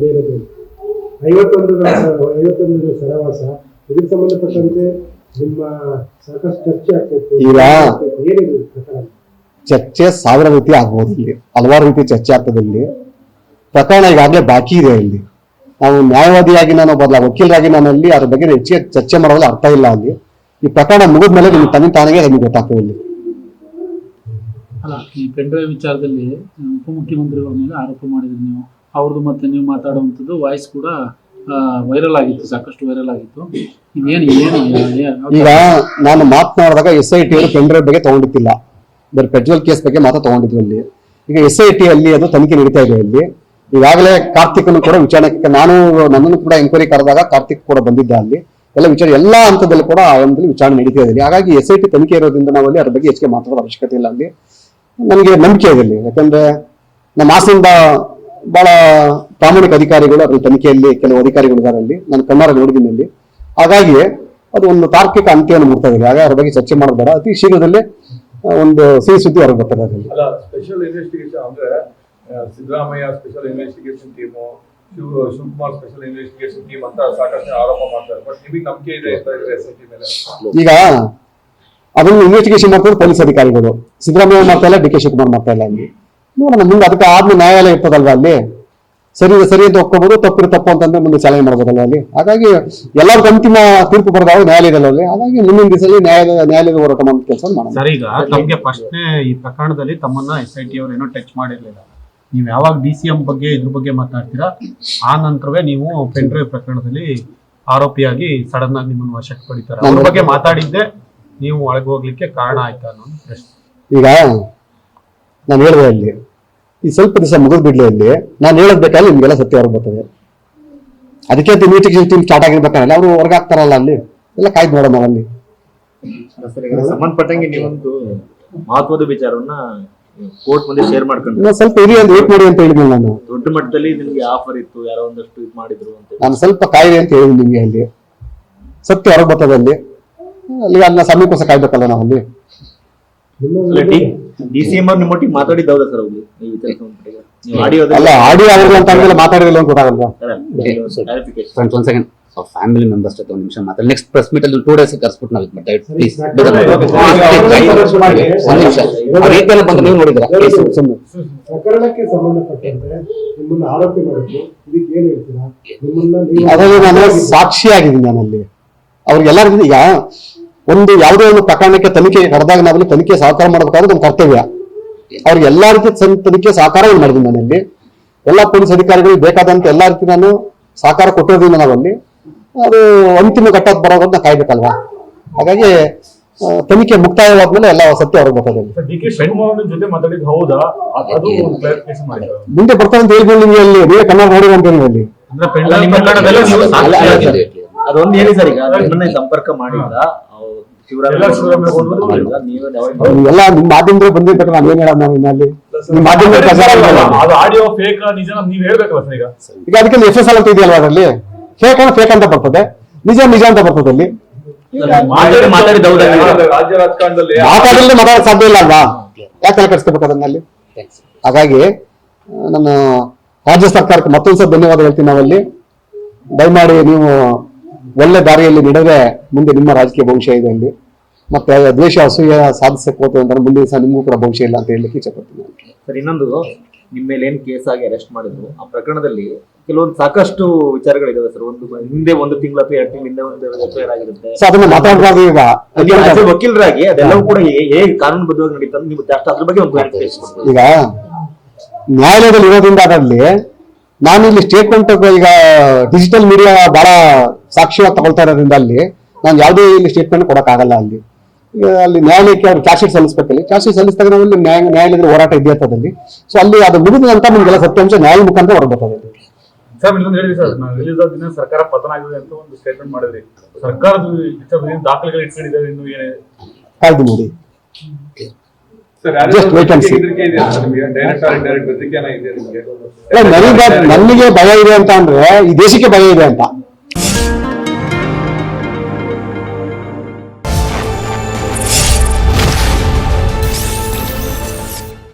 ಬೇರೆ ಬೇರೆ. ಐವತ್ತೊಂದು ಐವತ್ತೊಂದು ದಿನ ಸರವಾಸ ಇದಕ್ಕೆ ಸಂಬಂಧಪಟ್ಟಂತೆ ನಿಮ್ಮ ಸಾಕಷ್ಟು ಚರ್ಚೆ ಆಗ್ತಿತ್ತು. ಈಗ ಏನಿದೆ ಪ್ರಕರಣ? ಚರ್ಚೆ ಸಾವಿರ ರೀತಿ ಆಗ್ಬೋದು ಇಲ್ಲಿ. ಹಲವಾರು ರೀತಿ ಚರ್ಚೆ ಆಗ್ತದೆ ಇಲ್ಲಿ. ಪ್ರಕರಣ ಈಗಾಗಲೇ ಬಾಕಿ ಇದೆ ಇಲ್ಲಿ. ನಾವು ನ್ಯಾಯವಾದಿಯಾಗಿ ನಾನು ಬದಲ ವಕೀಲರಾಗಿ ನಾನು ಅಲ್ಲಿ ಅದ್ರ ಬಗ್ಗೆ ಹೆಚ್ಚಿಗೆ ಚರ್ಚೆ ಮಾಡೋದು ಅರ್ಥ ಇಲ್ಲ ಅಲ್ಲಿ. ಈ ಪ್ರಕರಣ ಮುಗಿದ ಮೇಲೆ ನಿಮ್ಗೆ ತನ್ನ ತಾನಾಗೆ ನಿಮ್ಗೆ ಗೊತ್ತಾಗ್ತದೆ ಇಲ್ಲಿ. ಅಲ್ಲ ಈ ಪೆಂಡ್ರೈವ್ ವಿಚಾರದಲ್ಲಿ ಉಪಮುಖ್ಯಮಂತ್ರಿಗಳ ಮೇಲೆ ಆರೋಪ ಮಾಡಿದ್ರಿ ನೀವು. ಅವ್ರದ್ದು ಮತ್ತೆ ನೀವು ಮಾತಾಡುವಂಥದ್ದು ವಾಯ್ಸ್ ಕೂಡ ವೈರಲ್ ಆಗಿತ್ತು ಸಾಕಷ್ಟು ವೈರಲ್ ಆಗಿತ್ತು. ಇದೇನು ಏನು ಈಗ ನಾನು ಮಾತನಾಡಿದಾಗ ಎಸ್ ಐ ಟಿ ಪೆಂಡ್ರೈವ್ ಬಗ್ಗೆ ತಗೊಂಡಿತ್ತಿಲ್ಲ ಬೇರೆ ಪೆಟ್ರೋಲ್ ಕೇಸ್ ಬಗ್ಗೆ ಮಾತ್ರ ತಗೊಂಡಿದ್ರು ಅಲ್ಲಿ. ಈಗ ಎಸ್ ಐ ಟಿ ಅಲ್ಲಿ ಅದು ತನಿಖೆ ನಡೀತಾ ಇದೆ ಅಲ್ಲಿ. ಈಗಾಗಲೇ ಕಾರ್ತಿಕ್ನು ಕೂಡ ವಿಚಾರಣೆ ನಾನು ನನ್ನನ್ನು ಕೂಡ ಎಂಕ್ವೈರಿ ಕರೆದಾಗ ಕಾರ್ತಿಕ್ ಕೂಡ ಬಂದಿದ್ದ ಅಲ್ಲಿ. ಎಲ್ಲ ವಿಚಾರ ಎಲ್ಲಾ ಹಂತದಲ್ಲಿ ಕೂಡ ಆ ಒಂದು ವಿಚಾರಣೆ ನಡೀತಾ ಇದೆ ಹಾಗಾಗಿ ಎಸ್ ಐ ಟಿ ತನಿಖೆ ಇರೋದ್ರಿಂದ ನಾವು ಅಲ್ಲಿ ಅದ್ರ ಬಗ್ಗೆ ಹೆಚ್ಚಿಗೆ ಮಾತಾಡೋ ಅವಶ್ಯಕತೆ ಇಲ್ಲ ಅಲ್ಲಿ. ನನಗೆ ನಂಬಿಕೆ ಇದೆ ಇಲ್ಲಿ ಯಾಕಂದ್ರೆ ನಮ್ಮ ಹಾಸನದ ಬಹಳ ಪ್ರಾಮಾಣಿಕ ಅಧಿಕಾರಿಗಳು ಅದರ ತನಿಖೆಯಲ್ಲಿ ಕೆಲವು ಅಧಿಕಾರಿಗಳು ಇದ್ದಾರೆ ಅಲ್ಲಿ. ನಾನು ಕಣ್ಣಾರ ನೋಡಿದ್ದೀನಿ ಅಲ್ಲಿ. ಹಾಗಾಗಿ ಅದು ಒಂದು ತಾರ್ಕಿಕ ಅಂತ್ಯವನ್ನು ಮುಟ್ತಾ ಇದೆ. ಹಾಗಾಗಿ ಅದ್ರ ಬಗ್ಗೆ ಚರ್ಚೆ ಮಾಡಬೇಡ ಬೇಡ. ಅತಿ ಶೀಘ್ರದಲ್ಲೇ ಒಂದು ಸಿಹಿ ಸುದ್ದಿ ಹೊರಗೆ ಬರ್ತದೆ ಅದರಲ್ಲಿ ಅಲ್ಲ. ಸ್ಪೆಷಲ್ ಇನ್ವೆಸ್ಟಿಗೇಷನ್ ಅಂದ್ರೆ Siddaramaiah special investigation team Shiva Shivakumar special investigation team ಅಂತ ಸಾಕಷ್ಟು ಆರೋಪ ಮಾಡ್ತಾರೆ. ಬಟ್ ನಿಮಗೆ ನಂಬಿಕೆ ಇದೆ ಎಸ್ ಐ ಟಿ ಮೇಲೆ? ಈಗ ಅದನ್ನು ಇನ್ವೆಸ್ಟಿಗೇಷನ್ ಮಾಡ್ತಾರೆ ಪೊಲೀಸ್ ಅಧಿಕಾರಿಗಳು. ಸಿದ್ದರಾಮಯ್ಯ ಮಾಡ್ತಾ ಇಲ್ಲ ಡಿ ಕೆ ಶಿವಕುಮಾರ್ ಮಾಡ್ತಾ ಇಲ್ಲ ಅಲ್ಲಿ. ನೋಡೋಣ ಮುಂದೆ ಅದಕ್ಕೆ ಆದ್ಮೇಲೆ ನ್ಯಾಯಾಲಯ ಇರ್ತದಲ್ವಾ ಅಲ್ಲಿ? ಸರಿ ಸರಿ ಅಂತ ಒಪ್ಕೋಬಹುದು ತಪ್ಪು ತಪ್ಪು ಅಂತಂದ್ರೆ ಮುಂದೆ ಚಾಲನೆ ಮಾಡ್ಬೋದಲ್ಲ ಅಲ್ಲಿ? ಹಾಗಾಗಿ ಎಲ್ಲರಿಗೂ ಅಂತಿಮ ತೀರ್ಪು ಬರೋದಾಗ ನ್ಯಾಯಾಲಯದಲ್ಲಿ ಹಾಗಾಗಿ ಮುಂದಿನ ದಿವಸದಲ್ಲಿ ನ್ಯಾಯಾಲಯ ನ್ಯಾಯಾಲಯದ ಹೋರಾಟ ಮಾಡೋ ಕೆಲಸ ಮಾಡೋಣ. ಸರ್ ಈಗ ನಮಗೆ ಫಸ್ಟ್ನೇ ಈ ಪ್ರಕರಣದಲ್ಲಿ ತಮ್ಮನ್ನ ಎಸ್ ಐ ಟಿ ಅವರು ಏನೋ ಟಚ್ ಮಾಡಿರ್ಲಿಲ್ಲ. ನೀವು ಯಾವಾಗ ಡಿ ಸಿ ಎಂ ಬಗ್ಗೆ ಇದ್ರ ಬಗ್ಗೆ ಮಾತಾಡ್ತೀರಾ? ಆ ನಂತರವೇ ನೀವು ಪೆಂಡ್ರೈವ್ ಪ್ರಕರಣದಲ್ಲಿ ಆರೋಪಿಯಾಗಿ ಸಡನ್ ಆಗಿ ನಿಮ್ಮನ್ನು ವಶಕ್ಕೆ ಪಡಿತಾರೆ. ಅದ್ರ ಬಗ್ಗೆ ಮಾತಾಡಿದ್ದೆ. ನೀವು ಒಳಗೆ ಹೋಗ್ಲಿಕ್ಕೆ ಕಾರಣ ಆಯ್ತಾ ಪ್ರಶ್ನೆ. ಈಗ ನಾನು ಹೇಳಿದೆ ಅಲ್ಲಿ ಈ ಸ್ವಲ್ಪ ದಿವಸ ಮುಗಿದ್ ಬಿಡ್ಲಿ ಅಲ್ಲಿ ನಾನು ಹೇಳೋದ್ ಬೇಕಾದ್ರೆ ನಿಮ್ಗೆಲ್ಲ ಸತ್ಯ ಹೊರಗೆ ಬರ್ತದೆ ಅದಕ್ಕೆ ಅಂತ ಇನ್ವೆಸ್ಟಿಗೇಷನ್ ಟೀಮ್ ಸ್ಟಾರ್ಟ್ ಆಗಿರ್ಬೇಕಾದ್ರೆ ಅವ್ರು ಹೊರಗಾಗ್ತಾರಲ್ಲ ಅಲ್ಲಿ ಎಲ್ಲ ಕಾಯ್ದು ನೋಡೋಣ ಅಲ್ಲಿ ಸಂಬಂಧಪಟ್ಟಂಗೆ ನೀವೊಂದು ಮಹತ್ವದ ವಿಚಾರವನ್ನ ಕೋರ್ಟ್ ಮುಂದೆ ಶೇರ್ ಮಾಡ್ಕೊಂಡು ಸ್ವಲ್ಪ ಇರಿ ಅಂತ ವೇಟ್ ಮಾಡಿ ಅಂತ ಹೇಳಿದ್ನಿ ನಾನು. ದೊಡ್ಡ ಮಟ್ಟದಲ್ಲಿ ನಿಮ್ಗೆ ಆಫರ್ ಇತ್ತು ಯಾರೋ ಒಂದಷ್ಟು ಇದು ಮಾಡಿದ್ರು ಅಂತ ನಾನು ಸ್ವಲ್ಪ ಕಾಯಿದೆ ಅಂತ ಹೇಳಿದ್ನಿ ನಿಮಗೆ ಅಲ್ಲಿ. ಸತ್ಯ ಹೊರಗೆ ಬರ್ತದೆ ಅಲ್ಲಿ. ಅಲ್ಲಿ ಅದನ್ನ ಸಮೀಪ ಕಾಯ್ಬೇಕಲ್ಲ ನಾವು ಅಲ್ಲಿ ಅಲ್ಲ ಆಡಿಯೋ ಅಂತ ಗೊತ್ತಾಗಲ್ವಾ? ಒಂದ್ ಸೆಕೆಂಡ್ ಫ್ಯಾಮಿಲಿ ಮೆಂಬರ್ಸ್ ಜೊತೆ ಒಂದು ನಿಮಿಷ ಮಾತಾಡಿ. ನೆಕ್ಸ್ಟ್ ಪ್ರೆಸ್ ಮೀಟ್ ಅಲ್ಲಿ ಟೂ ಡೇಸ್ ಕರ್ಸ್ಬಿಟ್ಟು ನಾವು ಇದು ಮಾಡ್ತಾ ಪ್ಲೀಸ್ ಒಂದ್ ನಿಮಿಷ. ಆ ರೀತಿಯಲ್ಲಿ ಬಂದು ನೀವು ನೋಡಿದ್ರ ಸುಮ್ಮನೆ ಪ್ರಕರಣಕ್ಕೆ ಸಂಬಂಧಪಟ್ಟಂತೆ ನಿಮ್ಮನ್ನ ಆರೋಪಿ ಮಾಡಿದ್ದು ಇದಕ್ಕೆ ಏನ್ ಹೇಳ್ತೀರಾ? ನಿಮ್ಮನ್ನ ನೀವು ಅದರಲ್ಲಿ ನಾನು ಸಾಕ್ಷಿಯಾಗಿದ್ದೀನಿ ನಾನಲ್ಲಿ. ಅವ್ರಿಗೆಲ್ಲರಿಂದ ಈಗ ಒಂದು ಯಾವುದೇ ಒಂದು ಪ್ರಕರಣಕ್ಕೆ ತನಿಖೆ ನಡೆದಾಗ ನಾವಲ್ಲಿ ತನಿಖೆ ಸಹಕಾರ ಮಾಡಬೇಕಾದ್ರೆ ನಮ್ಮ ಕರ್ತವ್ಯ. ಅವ್ರಿಗೆ ಎಲ್ಲಾ ರೀತಿ ಸಂ- ತನಿಖೆ ಸಹಕಾರವನ್ನು ಮಾಡಿದ್ದೀನಿ ನಾನಲ್ಲಿ ಎಲ್ಲ ಪೊಲೀಸ್ ಅಧಿಕಾರಿಗಳಿಗೆ ಬೇಕಾದಂತ ಎಲ್ಲಾ ರೀತಿ ನಾನು ಸಹಕಾರ ಕೊಟ್ಟಿರೋದ್ರಿಂದ ನಾವಲ್ಲಿ ಅದು ಅಂತಿಮ ಘಟ್ಟಕ್ಕೆ ಬರೋದನ್ನ ಕಾಯ್ಬೇಕಲ್ವಾ? ಹಾಗಾಗಿ ತನಿಖೆ ಮುಕ್ತಾಯವಾದ್ಮೇಲೆ ಎಲ್ಲ ಸತ್ಯ ಹೊರಗೆ ಬರ್ತದೆ. ಮುಂದೆ ಬರ್ತಾರೆ ಅಂತ ಅಲ್ಲಿ ನೀವೇ ಕನ್ನಡ ನೋಡಿ ಅಂತ ಹೇಳಿ ಅದೊಂದು ಹೇಳಿ ಸರ್ ಈಗ ನಿಮ್ಮನ್ನೇ ಸಂಪರ್ಕ ಮಾಡಿಲ್ಲ ಎಲ್ಲ ಬಂದಿರ್ಬೇಕು ನಾನು ಏನ್ ಪ್ರಚಾರ. ಅದು ಆಡಿಯೋ ಫೇಕ್ ನಿಜ ನೀವ್ ಹೇಳ್ಬೇಕಲ್ಲ ಸರ್ ಈಗ? ಈಗ ಅದಕ್ಕೆ ಎಸ್ ಅಂತ ಅದರಲ್ಲಿ? ಫೇಕ್ ಅಂದ್ರೆ ಫೇಕ್ ಅಂತ ಬರ್ತದೆ. ನಿಜ ನಿಜ ಅಂತ ಬರ್ತದೆ ಅಲ್ಲಿ. ಮಾತಾಡಿ ಮಾತಾಡಿದ್ದು ಹೌದಾ ನೀವು? ರಾಜ್ಯ ರಾಜಕಾರಣದಲ್ಲಿ ಮಾತಾಡಲಿ ಮಾತಾಡಕ್ ಸಾಧ್ಯ ಇಲ್ಲ ಅಲ್ವಾ? ಯಾಕೆ ಅದನ್ನ ಅದನ್ನಲ್ಲಿ? ಹಾಗಾಗಿ ಆ, ನನ್ನ ರಾಜ್ಯ ಸರ್ಕಾರಕ್ಕೆ ಮತ್ತೊಂದ್ಸಲ ಧನ್ಯವಾದ ಹೇಳ್ತೀನಿ ನಾವಲ್ಲಿ. ದಯಮಾಡಿ ನೀವು ಒಳ್ಳೆ ದಾರಿಯಲ್ಲಿ ನಡೆದ್ರೆ ಮುಂದೆ ನಿಮ್ಮ ರಾಜಕೀಯ ಭವಿಷ್ಯ ಇದೆ ಅಲ್ಲಿ. ಮತ್ತೆ ದ್ವೇಷ ಅಸೂಯ ಸಾಧಿಸಕ್ಕೆ ಹೋಗ್ತದೆ ಅಂತ ಮುಂದಿನ ದಿವಸ ನಿಮಗೂ ಕೂಡ ಭವಿಷ್ಯ ಇಲ್ಲ ಅಂತ ಹೇಳಲಿಕ್ಕೆ ಇಷ್ಟಪಡ್ತೀನಿ. ಸರ್ ಇನ್ನೊಂದು ನಿಮ್ಮ ಮೇಲೆ ಏನು ಕೇಸ್ ಆಗಿ ಅರೆಸ್ಟ್ ಮಾಡಿದ್ರು? ಆ ಪ್ರಕರಣದಲ್ಲಿ ಕೆಲವೊಂದು ಸಾಕಷ್ಟು ವಿಚಾರಗಳಿದಾವೆ ಸರ್ ಒಂದು ಹಿಂದೆ ಒಂದು ತಿಂಗಳ ಅಥವಾ ಎರಡು ತಿಂಗಳ ಹಿಂದೆ ಒಂದು ಎಫ್ಐಆರ್ ಆಗಿರುತ್ತೆ. ಸೊ ಅದನ್ನ ಮಾತಾಡಬಾರ್ದು ಈಗ. ಅದೇ ವಕೀಲರಾಗಿ ಅದೆಲ್ಲವೂ ಕೂಡ ಹೇಗೆ ಕಾನೂನುಬದ್ಧವಾಗಿ ನಡೀತದೆ ನೀವು ಅಷ್ಟು ಅದ್ರ ಬಗ್ಗೆ ಒಂದು ಕ್ಲಾರಿಫಿಕೇಶನ್ ಈಗ ನ್ಯಾಯಾಲಯದಲ್ಲಿ ಇರೋದ್ರಿಂದ ಅದರಲ್ಲಿ ನಾನು ಇಲ್ಲಿ ಸ್ಟೇಟ್ಮೆಂಟ್ ಈಗ ಡಿಜಿಟಲ್ ಮೀಡಿಯಾ ಬಹಳ ಸಾಕ್ಷಿಯಾಗಿ ತಗೊಳ್ತಾ ಇರೋದ್ರಿಂದ ಅಲ್ಲಿ ನಾನು ಯಾವುದೇ ಇಲ್ಲಿ ಸ್ಟೇಟ್ಮೆಂಟ್ ಕೊಡೋಕ್ಕಾಗಲ್ಲ ಅಲ್ಲಿ. ಅಲ್ಲಿ ನ್ಯಾಯಾಲಯಕ್ಕೆ ಅವ್ರು ಚಾರ್ಜ್ ಶೀಟ್ ಸಲ್ಲಿಸಬೇಕಲ್ಲಿ. ಚಾರ್ಜ್ ಶೀಟ್ ಸಲ್ಲಿಸಿದಾಗ ನಾವು ನ್ಯಾಯ ನ್ಯಾಯಾಲಯದ ಹೋರಾಟ ಇದೆಯತ್ತದಲ್ಲಿ ಸೊ ಅಲ್ಲಿ ಅದು ಮುಗಿದ ನಂತರ ನಿಮ್ಗೆಲ್ಲ ಸತ್ಯಾಂಶ ನ್ಯಾಯ ಮುಖಾಂತರ ಅಲ್ಲಿ. ಸರ್ ಇನ್ನೊಂದು ಹೇಳಿ ಸರ್. ರಿಲೀಸ್ ಆದ ದಿನ ಸರ್ಕಾರ ಪತನ ಆಗಿದೆ ಅಂತ ಒಂದು ಸ್ಟೇಟ್ಮೆಂಟ್ ಮಾಡಿದ್ರಿ. ಸರ್ಕಾರದ ದಾಖಲೆಗಳು ಇಟ್ಕೊಂಡಿದ್ದಾರೆ ಇನ್ನು ಏನೇ? ಕಾಯ್ದು ನೋಡಿ. And see. ಅಲ್ಲ, ನನಗೆ ನನಗೆ ಭಯ ಇದೆ ಅಂತ ಅಂದ್ರೆ ಈ ದೇಶಕ್ಕೆ ಭಯ ಇದೆ ಅಂತ.